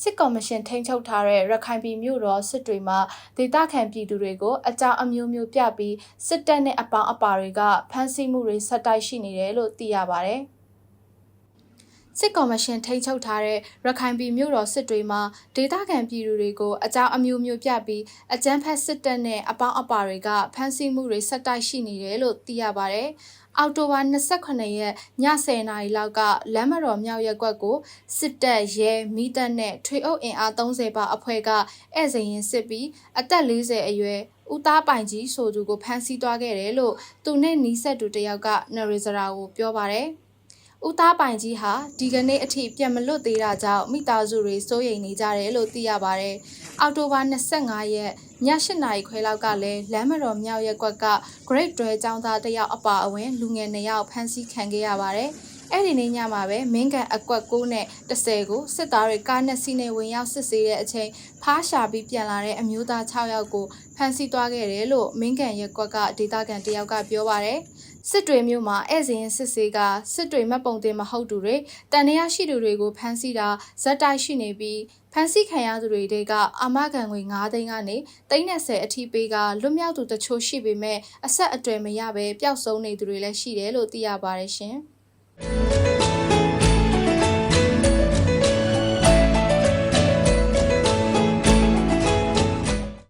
စစ်ကော်မရှင်ထိန်းချုပ်ထားတဲ့ရခိုင်ပြည်မြို့တော်စစ်တွေမှာဒေသခံပြည်သူတွေကိုအကြောင်းအမျိုးမျိုးပြပြီးစစ်တပ်နဲ့အပေါင်းအပါတွေကဖမ်းဆီးမှုတွေဆက်တိုက်ရှိနေတယ်လို့သိရပါဗျ။ စစ်ကော်မရှင်ထိန်းချုပ်ထားတဲ့ရခိုင်ပြည်မြို့တော်စစ်တွေမှာဒေသခံပြည်သူတွေကိုအကြောင်းအမျိုးမျိုးပြပြီးအကြမ်းဖက်စစ်တပ်နဲ့အပေါင်းအပါတွေကဖမ်းဆီးမှုတွေဆက်တိုက်ရှိနေတယ်လို့သိရပါဗျ။အောက်တိုဘာ28ရက်ည10:00နာရီလောက်ကလမ်းမတော်မြောက်ရက်ကွက်ကိုစစ်တပ်ရဲမိတပ်နဲ့ထွေအုပ်အင်အား30ပါအဖွဲ့ကဧည့်စည်ရင်စစ်ပြီးအသက်40အရွယ်ဦးသားပိုင်ကြီးဆိုသူကိုဖမ်းဆီးသွားခဲ့တယ်လို့သူနဲ့နီးစပ်သူတယောက်ကနရီဇရာကိုပြောပါတယ်။ ဦးသားပိုင်ကြီးဟာဒီကနေ့အထိပြန်မလွတ်သေးတာကြောင့်မိသားစုတွေစိုးရိမ်နေကြတယ်လို့သိရပါတယ်။အောက်တိုဘာ25ရက်ည8နာရီခွဲလောက်ကလည်းလမ်းမတော်မြောက်ရက်ကွက်က Great တွဲចောင်းသားတစ်ယောက်အပါအဝင်လူငယ်2ယောက်ဖမ်းဆီးခံခဲ့ရပါတယ်။ အဲ့ဒီနေ့ညမှာပဲမင်းကန်အကွက်6နဲ့10ကိုစစ်သားတွေကားနဲ့စီးနေဝင်ရောက်စစ်ဆေးတဲ့အချိန်ဖားရှာပြီးပြန်လာတဲ့အမျိုးသား6ယောက်ကိုဖမ်းဆီးသွားခဲ့တယ်လို့မင်းကန်ရက်ကွက်ကဒေသခံတယောက်ကပြောပါတယ်။စစ်တွေမျိုးမှာဧည့်စဉ်စစ်ဆေးကစစ်တွေမှတ်ပုံတင်မဟုတ်သူတွေတန်တရားရှိသူတွေကိုဖမ်းဆီးတာဇက်တိုက်ရှိနေပြီးဖမ်းဆီးခံရသူတွေတဲကအာမခံငွေ9သိန်းကနေ30အထိပေးကလွတ်မြောက်သူတချို့ရှိပေမဲ့အဆက်အသွယ်မရပဲပျောက်ဆုံးနေသူတွေလည်းရှိတယ်လို့သိရပါတယ်ရှင်။